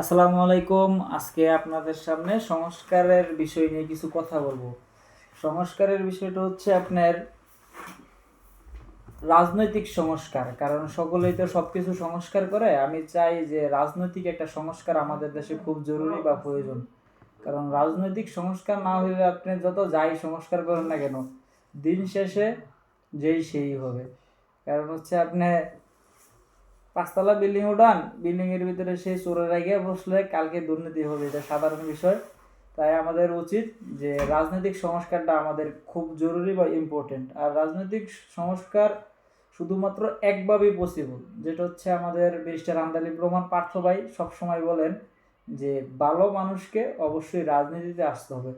আসসালামু আলাইকুম। আজকে আপনাদের সামনে সংস্কারের বিষয় নিয়ে কিছু কথা বলব। সংস্কারের বিষয়টা হচ্ছে আপনার রাজনৈতিক সংস্কার, কারণ সকলেই তো সবকিছু সংস্কার করে। আমি চাই যে রাজনৈতিক একটা সংস্কার আমাদের দেশে খুব জরুরি বা প্রয়োজন। কারণ রাজনৈতিক সংস্কার না হলে আপনি যত যাই সংস্কার করেন না কেন, দিন শেষে যেই সেই হবে। কারণ হচ্ছে আপনি পাঁচতলা বিল্ডিং উঠান বিল্ডিং এর ভিতরে সেই চোরেরা গিয়ে বসলে কালকে দুর্নীতি হবে, এটা সাধারণ বিষয়। তাই আমাদের উচিত যে রাজনৈতিক সংস্কারটা আমাদের খুব জরুরি বা ইম্পর্টেন্ট আর রাজনৈতিক সংস্কার শুধুমাত্র একভাবেই পসিবল যেটা হচ্ছে আমাদের ব্যারিস্টার আন্দালি প্রমাণ পার্থ ভাই সবসময় বলেন যে ভালো মানুষকে অবশ্যই রাজনীতিতে আসতে হবে।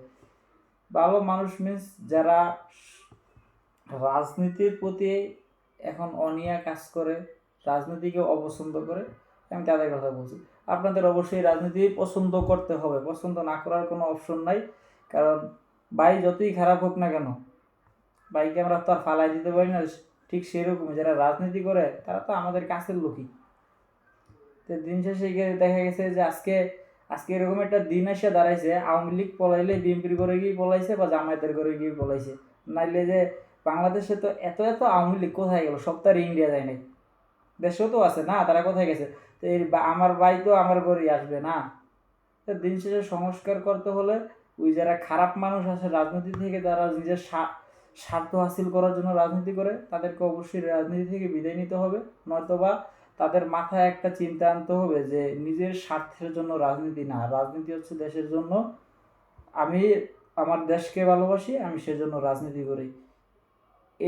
ভালো মানুষ মিন্স যারা রাজনীতির প্রতি এখন অনিয়া কাজ করে রাজনীতিকে অপছন্দ করে, আমি তাদের কথা বলছি। আপনাদের অবশ্যই রাজনীতি পছন্দ করতে হবে, পছন্দ না করার কোনো অপশন নাই, কারণ বাই যতই খারাপ হোক না কেন, বাইকে আমরা তো আর ফালাই দিতে পারি না, ঠিক সেরকমই। যারা রাজনীতি করে, তারা তো আমাদের কাছের লোকই। তো দিন শেষে গিয়ে দেখা গেছে যে আজকে আজকে এরকম একটা দিন এসে দাঁড়াইছে, আওয়ামী লীগ পলাইলে বিএনপির করে গিয়ে পলাইছে বা জামায়াতের করে গিয়ে পলাইছে। নাইলে যে বাংলাদেশে তো এত এত আওয়ামী লীগ কোথায় গেল? সব তো ইন্ডিয়া যায় নাই। দেশেও তো আছে না, তারা কোথায় গেছে? তো এই আমার ভাই তো আমার ঘরেই আসবে না। তো দিন শেষে সংস্কার করতে হলে ওই যারা খারাপ মানুষ আছে রাজনীতি থেকে, তারা নিজের স্বা- স্বার্থ হাসিল করার জন্য রাজনীতি করে, তাদেরকে অবশ্যই রাজনীতি থেকে বিদায় নিতে হবে। নয়তোবা তাদের মাথায় একটা চিন্তা আনতে হবে যে নিজের স্বার্থের জন্য রাজনীতি না, রাজনীতি হচ্ছে দেশের জন্য। আমি আমার দেশকে ভালোবাসি, আমি সেজন্য রাজনীতি করি।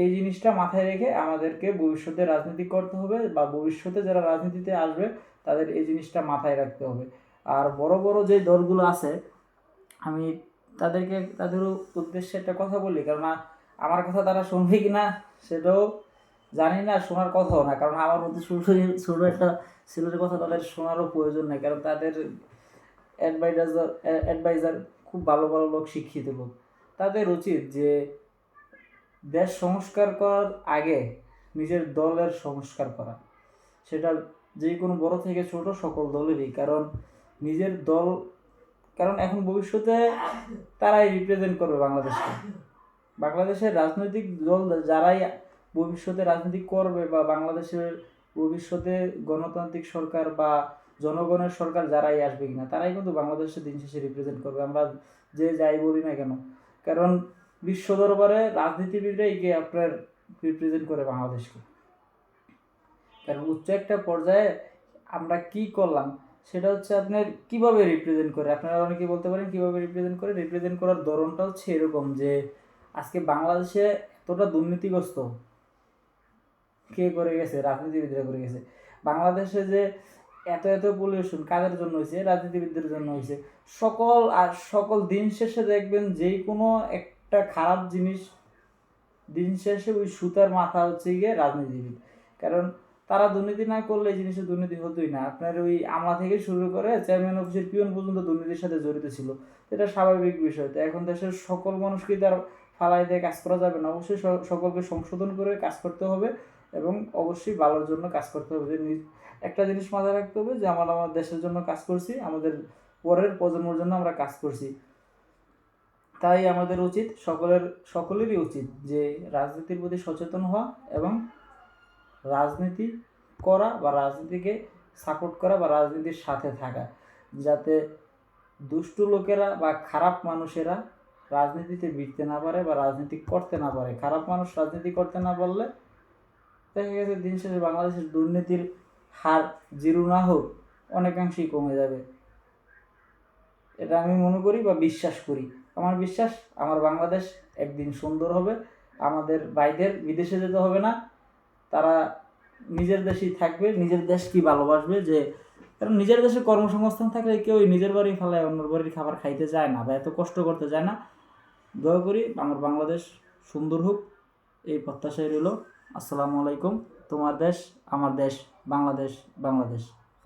এই জিনিসটা মাথায় রেখে আমাদেরকে ভবিষ্যতে রাজনীতি করতে হবে বা ভবিষ্যতে যারা রাজনীতিতে আসবে, তাদের এই জিনিসটা মাথায় রাখতে হবে। আর বড় বড় যে দলগুলো আছে, আমি তাদেরকে তাদের উদ্দেশ্যে একটা কথা বলি কারণ আমার কথা তারা শুনবে কি না সেটাও জানি না, শোনার কথাও না। কারণ আমার মতো ছোটো ছোটো একটা ছেলের কথা তাদের শোনারও প্রয়োজন নেই, কারণ তাদের অ্যাডভাইজার অ্যাডভাইজার খুব ভালো ভালো লোক, শিক্ষিত লোক। তাদের উচিত যে দেশ সংস্কার করার আগে নিজের দলের সংস্কার করা। সেটা যে কোনো বড় থেকে ছোট সকল দলেরই, কারণ নিজের দল, কারণ এখন ভবিষ্যতে তারাই রিপ্রেজেন্ট করবে বাংলাদেশকে। বাংলাদেশের রাজনৈতিক দল যারাই ভবিষ্যতে রাজনীতি করবে বা বাংলাদেশের ভবিষ্যতে গণতান্ত্রিক সরকার বা জনগণের সরকার যারাই আসবে কিনা, তারাই কিন্তু বাংলাদেশের দিন শেষে রিপ্রেজেন্ট করবে। আমরা যে যাই বলি না কেন, কারণ বিশ্ব দরবারে রাজনীতিবিদরাই গিয়ে আপনার রিপ্রেজেন্ট করে বাংলাদেশকে। কারণ উচ্চ একটা পর্যায়ে আমরা কি করলাম, সেটা হচ্ছে আপনার কীভাবে রিপ্রেজেন্ট করে, আপনারা অনেকে বলতে পারেন কীভাবে রিপ্রেজেন্ট করে রিপ্রেজেন্ট করার ধরনটা হচ্ছে এরকম যে আজকে বাংলাদেশে এতটা দুর্নীতিগ্রস্ত কে করে গেছে, রাজনীতিবিদরা করে গেছে। বাংলাদেশে যে এত এত পলিউশন কাদের জন্য হয়েছে? রাজনীতিবিদদের জন্য হয়েছে। সকল, আর সকল দিন শেষে দেখবেন যেই কোনো একটা খারাপ জিনিস দিন শেষে ওই সুতার মাথা হচ্ছে গিয়ে রাজনীতিবিদ। কারণ তারা দুর্নীতি না করলে এই জিনিসের দুর্নীতি হতোই না। আপনার ওই আমলা থেকে শুরু করে চেয়ারম্যান অফিসের পিয়ন পর্যন্ত দুর্নীতির সাথে জড়িত ছিল। এটা স্বাভাবিক বিষয়। তো এখন দেশের সকল মানুষকেই তার ফালাই দিয়ে কাজ করা যাবে না। অবশ্যই সকলকে সংশোধন করে কাজ করতে হবে এবং অবশ্যই ভালোর জন্য কাজ করতে হবে। যে একটা জিনিস মাথায় রাখতে হবে যে, আমরা আমার দেশের জন্য কাজ করছি, আমাদের পরের প্রজন্মের জন্য আমরা কাজ করছি। তাই আমাদের উচিত সকলের, সকলেরই উচিত যে রাজনীতির প্রতি সচেতন হওয়া এবং রাজনীতি করা বা রাজনীতিকে সাপোর্ট করা বা রাজনীতির সাথে থাকা। যাতে দুষ্টু লোকেরা বা খারাপ মানুষেরা রাজনীতিতে বিড়তে না পারে বা রাজনীতি করতে না পারে। খারাপ মানুষ রাজনীতি করতে না পারলে দেখা গেছে দিন শেষে বাংলাদেশের দুর্নীতির হার জিরো না হোক অনেকাংশেই কমে যাবে। এটা আমি মনে করি বা বিশ্বাস করি। আমার বিশ্বাস, আমার বাংলাদেশ একদিন সুন্দর হবে। আমাদের বাইদের বিদেশে যেতে হবে না। তারা নিজের দেশেই থাকবে, নিজের দেশকেই ভালোবাসবে যে, কারণ নিজের দেশে কর্মসংস্থান থাকলে কেউ নিজের বাড়ি ফেলায়, অন্যের বাড়ির খাবার খাইতে যায় না বা এত কষ্ট করতে যায় না। দয়া করি আমার বাংলাদেশ সুন্দর হোক, এই প্রত্যাশাই রইল। আসসালামু আলাইকুম, তোমার দেশ, আমার দেশ, বাংলাদেশ বাংলাদেশ।